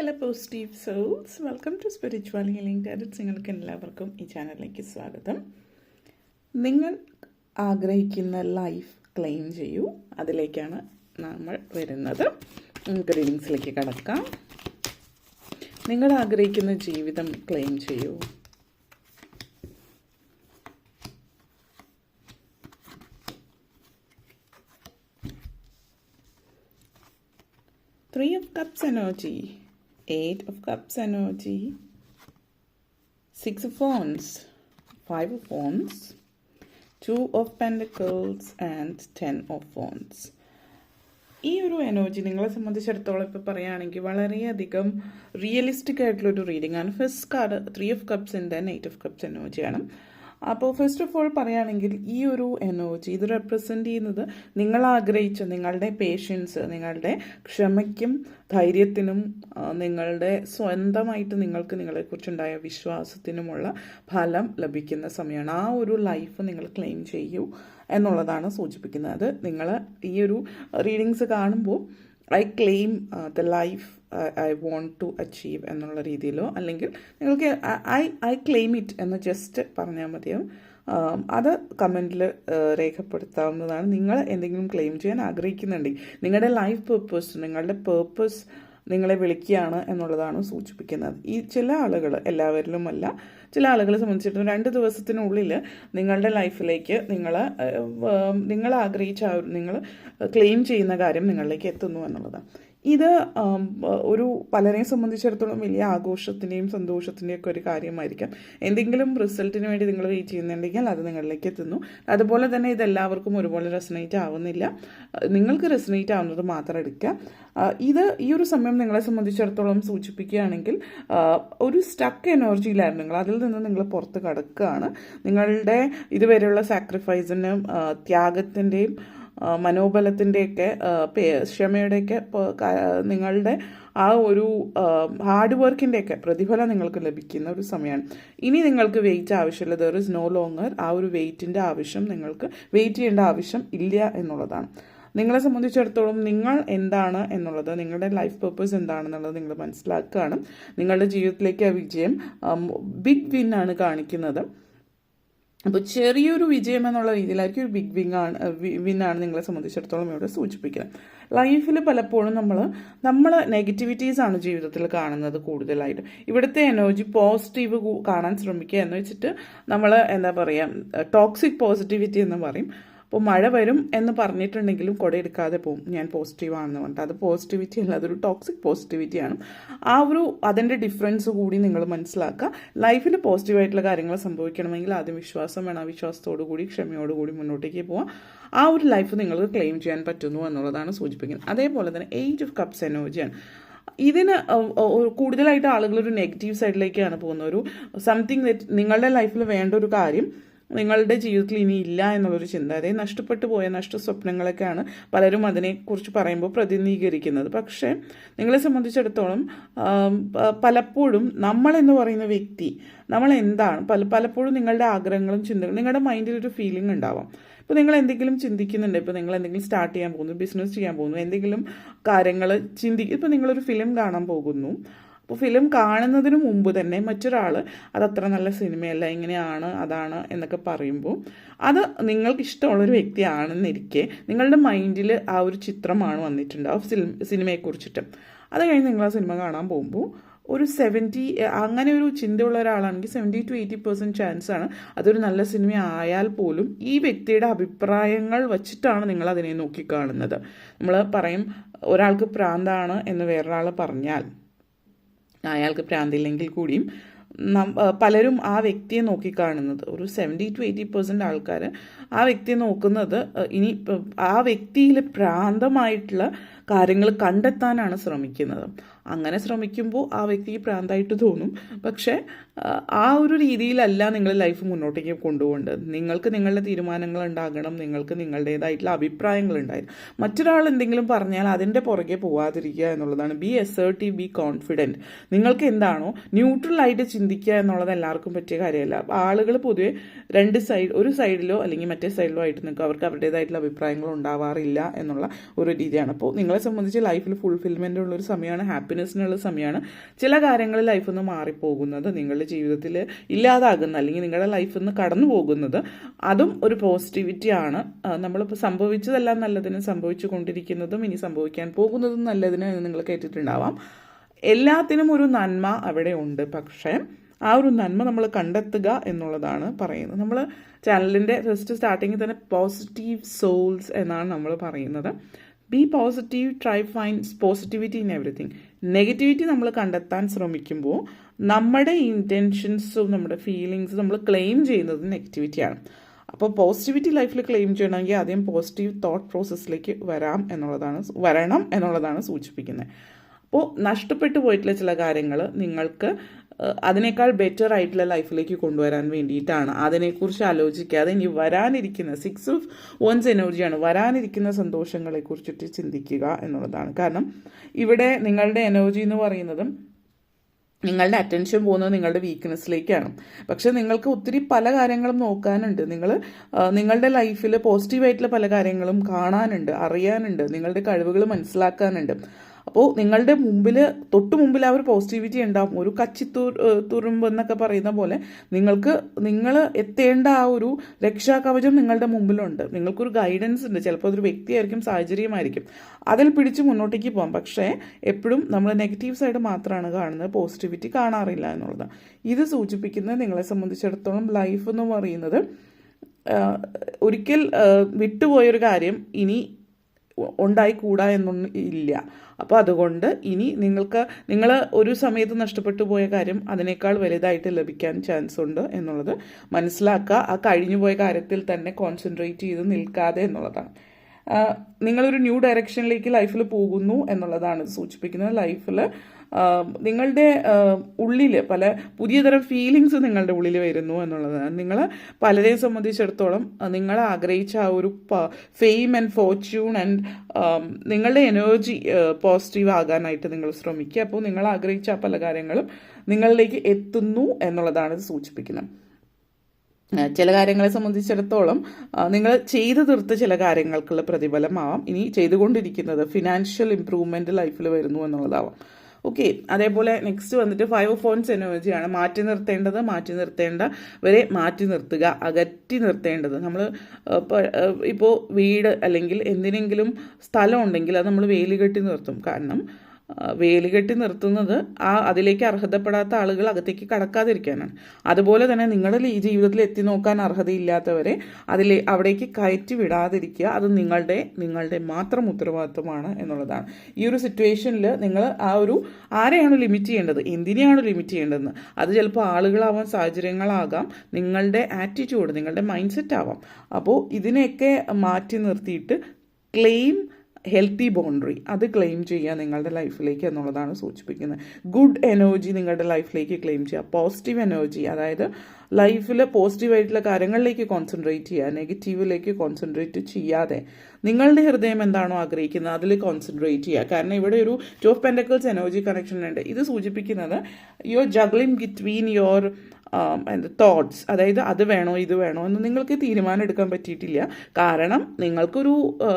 Hello positive souls welcome to spiritual healing tarots നിങ്ങൾക്ക് എല്ലാവർക്കും ഈ ചാനലിലേക്ക് സ്വാഗതം. നിങ്ങൾ ആഗ്രഹിക്കുന്ന ലൈഫ് ക്ലെയിം ചെയ്യൂ. അതിലേക്കാണ് നമ്മൾ വരുന്നത്. നമുക്ക് റീഡിങ്സിലേക്ക് കടക്കാം. നിങ്ങൾ ആഗ്രഹിക്കുന്ന ജീവിതം ക്ലെയിം ചെയ്യൂ. Three of Cups energy, Eight of Cups energy, Six of Wands, Five of Wands, Two of Pentacles and Ten of Wands. ഈ ഒരു എനർജി നിങ്ങളെ സംബന്ധിച്ചിടത്തോളം ഇപ്പോൾ പറയുകയാണെങ്കിൽ വളരെയധികം റിയലിസ്റ്റിക് ആയിട്ടുള്ളൊരു റീഡിംഗ് ആണ് first card three of cups in then eight of cups എനർജിയാണ് അപ്പോൾ ഫസ്റ്റ് ഓഫ് ഓൾ പറയുകയാണെങ്കിൽ ഈ ഒരു എനർജി ഇത് റെപ്രസെന്റ് ചെയ്യുന്നത് നിങ്ങൾ ആഗ്രഹിച്ച നിങ്ങളുടെ പേഷ്യൻസ് നിങ്ങളുടെ ക്ഷമയ്ക്കും ധൈര്യത്തിനും നിങ്ങളുടെ സ്വന്തമായിട്ട് നിങ്ങൾക്ക് നിങ്ങളെക്കുറിച്ചുണ്ടായ വിശ്വാസത്തിനുമുള്ള ഫലം ലഭിക്കുന്ന സമയമാണ്. ആ ഒരു ലൈഫ് നിങ്ങൾ ക്ലെയിം ചെയ്യൂ എന്നുള്ളതാണ് സൂചിപ്പിക്കുന്നത്. അത് നിങ്ങൾ ഈ ഒരു റീഡിങ്സ് കാണുമ്പോൾ I claim the life I want to achieve എന്നുള്ള രീതിയിലോ അല്ലെങ്കിൽ നിങ്ങൾക്ക് ഐ ഐ ക്ലെയിം ഇറ്റ് എന്ന് ജസ്റ്റ് പറഞ്ഞാൽ മതിയാവും അത് കമന്റിൽ രേഖപ്പെടുത്താവുന്നതാണ്. നിങ്ങൾ എന്തെങ്കിലും ക്ലെയിം ചെയ്യാൻ ആഗ്രഹിക്കുന്നുണ്ടെങ്കിൽ നിങ്ങളുടെ ലൈഫ് പേർപ്പസ് നിങ്ങളുടെ പേർപ്പസ് നിങ്ങളെ വിളിക്കുകയാണ് എന്നുള്ളതാണ് സൂചിപ്പിക്കുന്നത്. ഈ ചില ആളുകൾ എല്ലാവരിലുമല്ല. ചില ആളുകളെ സംബന്ധിച്ചിടത്തോളം രണ്ട് ദിവസത്തിനുള്ളിൽ നിങ്ങളുടെ ലൈഫിലേക്ക് നിങ്ങൾ നിങ്ങൾ ആഗ്രഹിച്ച നിങ്ങൾ ക്ലെയിം ചെയ്യുന്ന കാര്യം നിങ്ങളിലേക്ക് എത്തുന്നു എന്നുള്ളതാണ്. ഇത് ഒരു പലരെയും സംബന്ധിച്ചിടത്തോളം വലിയ ആഘോഷത്തിന്റെയും സന്തോഷത്തിന്റെയും ഒക്കെ ഒരു കാര്യമായിരിക്കാം. എന്തെങ്കിലും റിസൾട്ടിന് വേണ്ടി നിങ്ങൾ വെയിറ്റ് ചെയ്യുന്നുണ്ടെങ്കിൽ അത് നിങ്ങളിലേക്ക് എത്തുന്നു. അതുപോലെ തന്നെ ഇത് എല്ലാവർക്കും ഒരുപോലെ റെസനേറ്റ് ആവുന്നില്ല. നിങ്ങൾക്ക് റെസനേറ്റ് ആവുന്നത് മാത്രം എടുക്കുക ഇത് ഈ ഒരു സമയം നിങ്ങളെ സംബന്ധിച്ചിടത്തോളം സൂചിപ്പിക്കുകയാണെങ്കിൽ ഒരു സ്റ്റക്ക് എനർജിയിലായിരുന്നു നിങ്ങൾ. അതിൽ നിന്ന് നിങ്ങൾ പുറത്ത് കടക്കുകയാണ്. നിങ്ങളുടെ ഇതുവരെയുള്ള സാക്രിഫൈസിനും ത്യാഗത്തിന്റെയും മനോബലത്തിന്റെയൊക്കെ ക്ഷമയുടെയൊക്കെ നിങ്ങളുടെ ആ ഒരു ഹാർഡ് വർക്കിന്റെയൊക്കെ പ്രതിഫലം നിങ്ങൾക്ക് ലഭിക്കുന്ന ഒരു സമയമാണ്. ഇനി നിങ്ങൾക്ക് വെയിറ്റ് ആവശ്യമില്ല. ദർ ഇസ് നോ ലോങ്ങർ ആ ഒരു വെയിറ്റിന്റെ ആവശ്യം നിങ്ങൾക്ക് വെയിറ്റ് ചെയ്യേണ്ട ആവശ്യം ഇല്ല എന്നുള്ളതാണ്. നിങ്ങളെ സംബന്ധിച്ചിടത്തോളം നിങ്ങൾ എന്താണ് എന്നുള്ളത് നിങ്ങളുടെ ലൈഫ് പേർപ്പസ് എന്താണെന്നുള്ളത് നിങ്ങൾ മനസ്സിലാക്കുകയാണ്. നിങ്ങളുടെ ജീവിതത്തിലേക്ക് ആ വിജയം ബിഗ് വിൻ ആണ് കാണിക്കുന്നത്. അപ്പോൾ ചെറിയൊരു വിജയം എന്നുള്ള രീതിയിലായിരിക്കും ഒരു ബിഗ് വിങ് ആണ് വിന്നാണ് നിങ്ങളെ സംബന്ധിച്ചിടത്തോളം ഇവിടെ സൂചിപ്പിക്കുന്നത്. ലൈഫിൽ പലപ്പോഴും നമ്മൾ നമ്മൾ നെഗറ്റിവിറ്റീസ് ആണ് ജീവിതത്തിൽ കാണുന്നത് കൂടുതലായിട്ട്. ഇവിടുത്തെ എനർജി പോസിറ്റീവ് കാണാൻ ശ്രമിക്കുക എന്ന് വെച്ചിട്ട് നമ്മൾ എന്താ പറയുക ടോക്സിക് പോസിറ്റിവിറ്റി എന്ന് പറയും. അപ്പോൾ മഴ വരും എന്ന് പറഞ്ഞിട്ടുണ്ടെങ്കിലും കുട എടുക്കാതെ പോകും ഞാൻ പോസിറ്റീവാണെന്ന് പറഞ്ഞിട്ട്. അത് പോസിറ്റിവിറ്റി അല്ല അതൊരു ടോക്സിക് പോസിറ്റിവിറ്റി ആണ്. ആ ഒരു അതിന്റെ ഡിഫറൻസ് കൂടി നിങ്ങൾ മനസ്സിലാക്കുക. ലൈഫിൽ പോസിറ്റീവായിട്ടുള്ള കാര്യങ്ങൾ സംഭവിക്കണമെങ്കിൽ ആദ്യം വിശ്വാസം വേണം. ആ വിശ്വാസത്തോടു കൂടി ക്ഷമയോടു കൂടി മുന്നോട്ടേക്ക് പോവാം. ആ ഒരു ലൈഫ് നിങ്ങൾക്ക് ക്ലെയിം ചെയ്യാൻ പറ്റുന്നു എന്നുള്ളതാണ് സൂചിപ്പിക്കുന്നത്. അതേപോലെ തന്നെ ഏജ് ഓഫ് കപ്സ് എനോജിയാണ് ഇതിന് കൂടുതലായിട്ട് ആളുകൾ ഒരു നെഗറ്റീവ് സൈഡിലേക്കാണ് പോകുന്നത്. ഒരു സംതിങ് നിങ്ങളുടെ ലൈഫിൽ വേണ്ട ഒരു കാര്യം നിങ്ങളുടെ ജീവിതത്തിൽ ഇനി ഇല്ല എന്നുള്ളൊരു ചിന്ത. അതായത് നഷ്ടപ്പെട്ടു പോയ നഷ്ട സ്വപ്നങ്ങളൊക്കെയാണ് പലരും അതിനെക്കുറിച്ച് പറയുമ്പോൾ പ്രതിനിധീകരിക്കുന്നത്. പക്ഷേ നിങ്ങളെ സംബന്ധിച്ചിടത്തോളം പലപ്പോഴും നമ്മളെന്ന് പറയുന്ന വ്യക്തി നമ്മൾ എന്താണ് പല പലപ്പോഴും നിങ്ങളുടെ ആഗ്രഹങ്ങളും ചിന്തകളും നിങ്ങളുടെ മൈൻഡിൽ ഒരു ഫീലിംഗ് ഉണ്ടാവാം. ഇപ്പോൾ നിങ്ങൾ എന്തെങ്കിലും ചിന്തിക്കുന്നുണ്ട് ഇപ്പോൾ നിങ്ങൾ എന്തെങ്കിലും സ്റ്റാർട്ട് ചെയ്യാൻ പോകുന്നു ബിസിനസ് ചെയ്യാൻ പോകുന്നു എന്തെങ്കിലും കാര്യങ്ങൾ ചിന്തി ഇപ്പോൾ നിങ്ങളൊരു ഫിലിം കാണാൻ പോകുന്നു. അപ്പോൾ ഫിലിം കാണുന്നതിന് മുമ്പ് തന്നെ മറ്റൊരാൾ അതത്ര നല്ല സിനിമയല്ല ഇങ്ങനെയാണ് അതാണ് എന്നൊക്കെ പറയുമ്പോൾ അത് നിങ്ങൾക്ക് ഇഷ്ടമുള്ളൊരു വ്യക്തിയാണെന്നിരിക്കെ നിങ്ങളുടെ മൈൻഡിൽ ആ ഒരു ചിത്രമാണ് വന്നിട്ടുണ്ട് ആ ഫിലിം സിനിമയെക്കുറിച്ചിട്ട്. അത് കഴിഞ്ഞ് നിങ്ങൾ ആ സിനിമ കാണാൻ പോകുമ്പോൾ ഒരു സെവന്റി അങ്ങനെ ഒരു ചിന്തയുള്ള ഒരാളാണെങ്കിൽ seventy to eighty percent chance ആണ് അതൊരു നല്ല സിനിമ ആയാൽ പോലും ഈ വ്യക്തിയുടെ അഭിപ്രായങ്ങൾ വച്ചിട്ടാണ് നിങ്ങൾ അതിനെ നോക്കിക്കാണുന്നത് നമ്മൾ പറയും ഒരാൾക്ക് പ്രാന്താണ് എന്ന് വേറൊരാൾ പറഞ്ഞാൽ. അയാൾക്ക് പ്രാന്തില്ലെങ്കിൽ കൂടിയും പലരും ആ വ്യക്തിയെ നോക്കി കാണുന്നത് ഒരു സെവന്റി ടു എയ്റ്റി പെർസെന്റ് ആൾക്കാർ ആ വ്യക്തിയെ നോക്കുന്നത് ഇനി ആ വ്യക്തിയിൽ പ്രാന്തമായിട്ടുള്ള കാര്യങ്ങൾ കണ്ടെത്താനാണ് ശ്രമിക്കുന്നത്. അങ്ങനെ ശ്രമിക്കുമ്പോൾ ആ വ്യക്തിക്ക് പ്രാന്തായിട്ട് തോന്നും. പക്ഷേ ആ, ഒരു രീതിയിലല്ല നിങ്ങൾ ലൈഫ് മുന്നോട്ടേക്ക് കൊണ്ടുപോകേണ്ടത്. നിങ്ങൾക്ക് നിങ്ങളുടെ തീരുമാനങ്ങൾ ഉണ്ടാകണം. നിങ്ങൾക്ക് നിങ്ങളുടേതായിട്ടുള്ള അഭിപ്രായങ്ങൾ ഉണ്ടായിരുന്നു. മറ്റൊരാൾ എന്തെങ്കിലും പറഞ്ഞാൽ അതിന്റെ പുറകെ പോവാതിരിക്കുക എന്നുള്ളതാണ്. ബി അസേർട്ടീവ് ബി കോൺഫിഡന്റ് നിങ്ങൾക്ക് എന്താണോ ന്യൂട്രൽ ആയിട്ട് ചിന്തിക്കുക എന്നുള്ളത് എല്ലാവർക്കും പറ്റിയ കാര്യമല്ല. ആളുകൾ പൊതുവെ രണ്ട് സൈഡ് ഒരു സൈഡിലോ അല്ലെങ്കിൽ മറ്റേ സൈഡിലോ ആയിട്ട് നിൽക്കും. അവർക്ക് അവരുടേതായിട്ടുള്ള അഭിപ്രായങ്ങൾ ഉണ്ടാവാറില്ല എന്നുള്ള ഒരു രീതിയാണ്. അപ്പോൾ നിങ്ങളെ സംബന്ധിച്ച് ലൈഫിൽ ഫുൾഫിൽമെന്റ് ഉള്ളൊരു സമയമാണ് ഹാപ്പിനെസ്സിനുള്ള സമയമാണ് ചില കാര്യങ്ങൾ ലൈഫിൽ നിന്ന് മാറിപ്പോകുന്നത് നിങ്ങളുടെ ജീവിതത്തിൽ ഇല്ലാതാകുന്ന അല്ലെങ്കിൽ നിങ്ങളുടെ ലൈഫിൽ നിന്ന് കടന്നു പോകുന്നത് അതും ഒരു പോസിറ്റിവിറ്റി പോസിറ്റിവിറ്റിയാണ് നമ്മളിപ്പോൾ സംഭവിച്ചതെല്ലാം നല്ലതിന് സംഭവിച്ചു കൊണ്ടിരിക്കുന്നതും ഇനി സംഭവിക്കാൻ പോകുന്നതും നല്ലതിന് എന്ന് നിങ്ങൾ കേട്ടിട്ടുണ്ടാവാം. എല്ലാത്തിനും ഒരു നന്മ അവിടെ ഉണ്ട്. പക്ഷേ ആ ഒരു നന്മ നമ്മൾ കണ്ടെത്തുക എന്നുള്ളതാണ് പറയുന്നത്. നമ്മൾ ചാനലിന്റെ ഫസ്റ്റ് സ്റ്റാർട്ടിങ്ങിൽ തന്നെ പോസിറ്റീവ് സോൾസ് എന്നാണ് നമ്മൾ പറയുന്നത്. Be positive try finds positivity in everything negativity നമ്മൾ കണ്ടെത്താൻ ശ്രമിക്കുമ്പോൾ നമ്മുടെ ഇന്റൻഷൻസും നമ്മുടെ ഫീലിങ്സും നമ്മൾ ക്ലെയിം ചെയ്യുന്നത് നെഗറ്റിവിറ്റിയാണ് അപ്പോൾ പോസിറ്റിവിറ്റി ലൈഫിൽ ക്ലെയിം ചെയ്യണമെങ്കിൽ ആദ്യം പോസിറ്റീവ് തോട്ട് പ്രോസസ്സിലേക്ക് വരാം എന്നുള്ളതാണ് വരണം എന്നുള്ളതാണ് സൂചിപ്പിക്കുന്നത്. അപ്പോൾ നഷ്ടപ്പെട്ടു പോയിട്ടുള്ള ചില കാര്യങ്ങൾ നിങ്ങൾക്ക് അതിനേക്കാൾ ബെറ്റർ ആയിട്ടുള്ള ലൈഫിലേക്ക് കൊണ്ടുവരാൻ വേണ്ടിയിട്ടാണ്. അതിനെക്കുറിച്ച് ആലോചിക്കാതെ ഇനി വരാനിരിക്കുന്ന സിക്സ് ഓഫ് വൺസ് എനർജിയാണ് വരാനിരിക്കുന്ന സന്തോഷങ്ങളെ കുറിച്ചിട്ട് ചിന്തിക്കുക എന്നുള്ളതാണ്. കാരണം ഇവിടെ നിങ്ങളുടെ എനർജി എന്ന് പറയുന്നതും നിങ്ങളുടെ അറ്റൻഷൻ പോകുന്നത് നിങ്ങളുടെ വീക്ക്നെസ്സിലേക്കാണ് പക്ഷെ നിങ്ങൾക്ക് ഒത്തിരി പല കാര്യങ്ങളും നോക്കാനുണ്ട്. നിങ്ങൾ നിങ്ങളുടെ ലൈഫിൽ പോസിറ്റീവായിട്ടുള്ള പല കാര്യങ്ങളും കാണാനുണ്ട് അറിയാനുണ്ട് നിങ്ങളുടെ കഴിവുകൾ മനസ്സിലാക്കാനുണ്ട്. അപ്പോൾ നിങ്ങളുടെ മുമ്പിൽ തൊട്ട് മുമ്പിൽ ആ ഒരു പോസിറ്റിവിറ്റി ഉണ്ടാവും. ഒരു കച്ചിത്തൂർ തുറുമ്പ് എന്നൊക്കെ പറയുന്ന പോലെ നിങ്ങൾക്ക് നിങ്ങൾ എത്തേണ്ട ആ ഒരു രക്ഷാകവചം നിങ്ങളുടെ മുമ്പിലുണ്ട്. നിങ്ങൾക്കൊരു ഗൈഡൻസ് ഉണ്ട്. ചിലപ്പോൾ അതൊരു വ്യക്തിയായിരിക്കും സാഹചര്യമായിരിക്കും. അതിൽ പിടിച്ച് മുന്നോട്ടേക്ക് പോകാം. പക്ഷേ എപ്പോഴും നമ്മൾ നെഗറ്റീവ് സൈഡ് മാത്രമാണ് കാണുന്നത്. പോസിറ്റിവിറ്റി കാണാറില്ല എന്നുള്ളത്. ഇത് സൂചിപ്പിക്കുന്നത് നിങ്ങളെ സംബന്ധിച്ചിടത്തോളം ലൈഫ് എന്ന് പറയുന്നത് ഒരിക്കൽ വിട്ടുപോയൊരു കാര്യം ഇനി ഉണ്ടായിക്കൂടാ എന്നൊന്നും ഇല്ല. അപ്പോൾ അതുകൊണ്ട് ഇനി നിങ്ങൾക്ക് നിങ്ങൾ ഒരു സമയത്ത് നഷ്ടപ്പെട്ടു പോയ കാര്യം അതിനേക്കാൾ വലുതായിട്ട് ലഭിക്കാൻ ചാൻസ് ഉണ്ട് എന്നുള്ളത് മനസ്സിലാക്കുക. ആ കഴിഞ്ഞു പോയ കാര്യത്തിൽ തന്നെ കോൺസെൻട്രേറ്റ് ചെയ്ത് നിൽക്കാതെ എന്നുള്ളതാണ്. നിങ്ങളൊരു ന്യൂ ഡയറക്ഷനിലേക്ക് ലൈഫിൽ പോകുന്നു എന്നുള്ളതാണ് സൂചിപ്പിക്കുന്നത്. ലൈഫിൽ നിങ്ങളുടെ ഉള്ളിൽ പല പുതിയ തരം ഫീലിങ്സ് നിങ്ങളുടെ ഉള്ളിൽ വരുന്നു എന്നുള്ളതാണ്. നിങ്ങൾ പലരെയും സംബന്ധിച്ചിടത്തോളം നിങ്ങൾ ആഗ്രഹിച്ച ആ ഒരു ഫെയിം ആൻഡ് ഫോർച്യൂൺ ആൻഡ് നിങ്ങളുടെ എനർജി പോസിറ്റീവ് ആകാനായിട്ട് നിങ്ങൾ ശ്രമിക്കുക. അപ്പോൾ നിങ്ങൾ ആഗ്രഹിച്ച പല കാര്യങ്ങളും നിങ്ങളിലേക്ക് എത്തുന്നു എന്നുള്ളതാണ് ഇത് സൂചിപ്പിക്കുന്നത്. ചില കാര്യങ്ങളെ സംബന്ധിച്ചിടത്തോളം നിങ്ങൾ ചെയ്തു തീർത്ത ചില കാര്യങ്ങൾക്കുള്ള പ്രതിഫലമാവാം. ഇനി ചെയ്തുകൊണ്ടിരിക്കുന്നത് ഫിനാൻഷ്യൽ ഇമ്പ്രൂവ്മെന്റ് ലൈഫിൽ വരുന്നു എന്നുള്ളതാവാം. ഓക്കെ അതേപോലെ നെക്സ്റ്റ് വന്നിട്ട് ഫൈവ് ഫോൺസ് എനർജിയാണ് മാറ്റി നിർത്തേണ്ടത് മാറ്റി നിർത്തേണ്ട വരെ മാറ്റി നിർത്തുക അകറ്റി നിർത്തേണ്ടത്. നമ്മൾ ഇപ്പോൾ വീട് അല്ലെങ്കിൽ എന്തിനെങ്കിലും സ്ഥലം ഉണ്ടെങ്കിൽ അത് നമ്മൾ വേലി കെട്ടി നിർത്തും. കാരണം ആ, വേലി കെട്ടി നിർത്തുന്നത് ആ അതിലേക്ക് അർഹതപ്പെടാത്ത ആളുകൾ അകത്തേക്ക് കടക്കാതിരിക്കാനാണ്. അതുപോലെ തന്നെ നിങ്ങളുടെ ഈ ജീവിതത്തിൽ എത്തി നോക്കാൻ അർഹതയില്ലാത്തവരെ അതിലെ അവിടേക്ക് കയറ്റി വിടാതിരിക്കുക അത് നിങ്ങളുടെ നിങ്ങളുടെ മാത്രം ഉത്തരവാദിത്വമാണ് എന്നുള്ളതാണ്. ഈ ഒരു സിറ്റുവേഷനിൽ നിങ്ങൾ ആ ഒരു ആരെയാണ് ലിമിറ്റ് ചെയ്യേണ്ടത്? എന്തിനെയാണ് ലിമിറ്റ് ചെയ്യേണ്ടതെന്ന്? അത് ചിലപ്പോൾ ആളുകളാവാം സാഹചര്യങ്ങളാകാം. നിങ്ങളുടെ ആറ്റിറ്റ്യൂഡ് നിങ്ങളുടെ മൈൻഡ് സെറ്റ് ആവാം. അപ്പോൾ ഇതിനെയൊക്കെ മാറ്റി നിർത്തിയിട്ട് ക്ലെയിം ഹെൽത്തി ബൗണ്ടറി അത് ക്ലെയിം ചെയ്യുക നിങ്ങളുടെ ലൈഫിലേക്ക് എന്നുള്ളതാണ് സൂചിപ്പിക്കുന്നത്. ഗുഡ് എനർജി നിങ്ങളുടെ ലൈഫിലേക്ക് ക്ലെയിം ചെയ്യുക. പോസിറ്റീവ് എനർജി അതായത് ലൈഫിൽ പോസിറ്റീവായിട്ടുള്ള കാര്യങ്ങളിലേക്ക് കോൺസെൻട്രേറ്റ് ചെയ്യുക നെഗറ്റീവിലേക്ക് കോൺസെൻട്രേറ്റ് ചെയ്യാതെ നിങ്ങളുടെ ഹൃദയം എന്താണോ ആഗ്രഹിക്കുന്നത് അതിൽ കോൺസെൻട്രേറ്റ് ചെയ്യുക. കാരണം ഇവിടെ ഒരു two of pentacles energy connection ഉണ്ട്. ഇത് സൂചിപ്പിക്കുന്നത് യുവർ ജഗ്ലിംഗ് ബിറ്റ്വീൻ യുവർ എന്താ തോട്ട്സ് അതായത് അത് വേണോ ഇത് വേണോ എന്ന് നിങ്ങൾക്ക് തീരുമാനം എടുക്കാൻ പറ്റിയിട്ടില്ല. കാരണം നിങ്ങൾക്കൊരു ആ,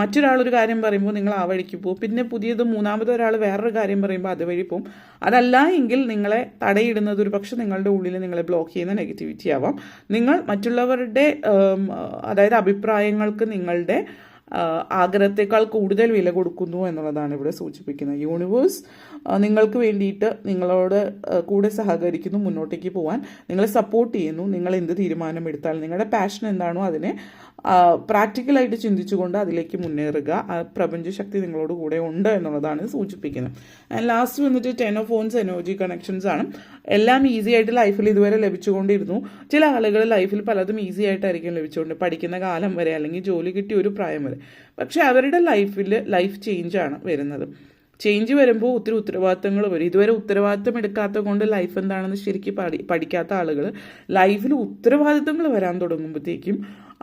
മറ്റൊരാളൊരു കാര്യം പറയുമ്പോൾ നിങ്ങൾ ആ വഴിക്ക് പോകും പിന്നെ പുതിയത് മൂന്നാമത് ഒരാൾ വേറൊരു കാര്യം പറയുമ്പോൾ അതുവഴി പോകും അതല്ല എങ്കിൽ നിങ്ങളെ തടയിടുന്നത് ഒരു പക്ഷെ നിങ്ങളുടെ ഉള്ളിൽ നിങ്ങളെ ബ്ലോക്ക് ചെയ്യുന്ന നെഗറ്റിവിറ്റി ആവാം. നിങ്ങൾ മറ്റുള്ളവരുടെ അതായത് അഭിപ്രായങ്ങൾക്ക് നിങ്ങളുടെ ആഗ്രഹത്തെക്കാൾ കൂടുതൽ വില കൊടുക്കുന്നു എന്നുള്ളതാണ് ഇവിടെ സൂചിപ്പിക്കുന്നത്. യൂണിവേഴ്സ് നിങ്ങൾക്ക് വേണ്ടിയിട്ട് നിങ്ങളോട് കൂടെ സഹകരിക്കുന്നു മുന്നോട്ടേക്ക് പോകാൻ നിങ്ങളെ സപ്പോർട്ട് ചെയ്യുന്നു. നിങ്ങൾ എന്ത് തീരുമാനം എടുത്താൽ നിങ്ങളുടെ പാഷൻ എന്താണോ അതിനെ പ്രാക്ടിക്കലായിട്ട് ചിന്തിച്ചുകൊണ്ട് അതിലേക്ക് മുന്നേറുക. ആ പ്രപഞ്ചശക്തി നിങ്ങളോട് കൂടെ ഉണ്ട് എന്നുള്ളതാണ് സൂചിപ്പിക്കുന്നത്. ലാസ്റ്റ് വന്നിട്ട് ടെൻ ഓഫ് ഫോൺസ് എനർജി കണക്ഷൻസ് ആണ്. എല്ലാം ഈസി ആയിട്ട് ലൈഫിൽ ഇതുവരെ ലഭിച്ചുകൊണ്ടിരുന്നു. ചില ആളുകൾ ലൈഫിൽ പലതും ഈസി ആയിട്ടായിരിക്കും ലഭിച്ചുകൊണ്ട് പഠിക്കുന്ന കാലം വരെ അല്ലെങ്കിൽ ജോലി കിട്ടിയ ഒരു പ്രായം വരെ. പക്ഷേ അവരുടെ ലൈഫിൽ ലൈഫ് ചേഞ്ചാണ് വരുന്നത്. ചേഞ്ച് വരുമ്പോൾ ഒത്തിരി ഉത്തരവാദിത്തങ്ങൾ വരും. ഇതുവരെ ഉത്തരവാദിത്തം എടുക്കാത്ത കൊണ്ട് ലൈഫ് എന്താണെന്ന് ശരിക്കും പഠി പഠിക്കാത്ത ആളുകൾ ലൈഫിൽ ഉത്തരവാദിത്തങ്ങൾ വരാൻ തുടങ്ങുമ്പോഴത്തേക്കും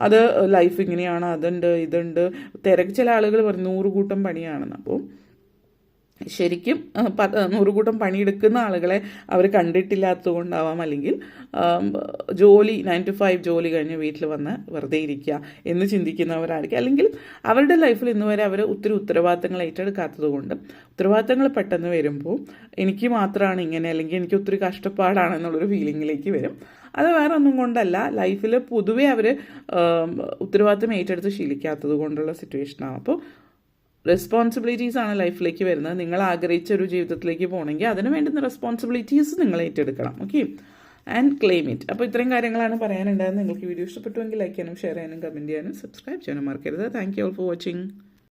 അത് ലൈഫ് ഇങ്ങനെയാണ് അതുണ്ട് ഇതുണ്ട്. തിരക്ക് ചില ആളുകൾ പറയും നൂറ് കൂട്ടം പണിയാണെന്ന്. അപ്പോൾ ശരിക്കും നൂറുകൂട്ടം പണിയെടുക്കുന്ന ആളുകളെ അവർ കണ്ടിട്ടില്ലാത്തത് കൊണ്ടാവാം അല്ലെങ്കിൽ ജോലി നയൻ ടു ഫൈവ് ജോലി കഴിഞ്ഞ് വീട്ടിൽ വന്ന് വെറുതെ ഇരിക്കുക എന്ന് ചിന്തിക്കുന്നവരായിരിക്കും. അല്ലെങ്കിൽ അവരുടെ ലൈഫിൽ ഇന്ന് വരെ അവർ ഒത്തിരി ഉത്തരവാദിത്തങ്ങൾ ഏറ്റെടുക്കാത്തത് കൊണ്ട് ഉത്തരവാദിത്തങ്ങൾ പെട്ടെന്ന് വരുമ്പോൾ എനിക്ക് മാത്രമാണ് ഇങ്ങനെ അല്ലെങ്കിൽ എനിക്ക് ഒത്തിരി കഷ്ടപ്പാടാണെന്നുള്ളൊരു ഫീലിങ്ങിലേക്ക് വരും. അത് വേറെ ഒന്നും കൊണ്ടല്ല. ലൈഫിൽ പൊതുവേ അവർ ഉത്തരവാദിത്തം ഏറ്റെടുത്ത് ശീലിക്കാത്തത് കൊണ്ടുള്ള സിറ്റുവേഷനാണ് അപ്പോൾ റെസ്പോൺസിബിലിറ്റീസ് ആണ് ലൈഫിലേക്ക് വരുന്നത്. നിങ്ങൾ ആഗ്രഹിച്ച ഒരു ജീവിതത്തിലേക്ക് പോകണമെങ്കിൽ അതിന് വേണ്ടുന്ന റെസ്പോൺസിബിലിറ്റീസ് നിങ്ങൾ ഏറ്റെടുക്കണം. ഓക്കെ ആൻഡ് ക്ലെയിം ഇറ്റ് അപ്പോൾ ഇത്രയും കാര്യങ്ങളാണ് പറയാനുണ്ടായത് നിങ്ങൾക്ക് വീഡിയോ ഇഷ്ടപ്പെട്ടുവെങ്കിൽ ലൈക്ക് ചെയ്യാനും ഷെയർ ചെയ്യാനും കമന്റ് ചെയ്യാനും സബ്സ്ക്രൈബ് ചെയ്യാനും മറക്കരുത്. Thank you all for watching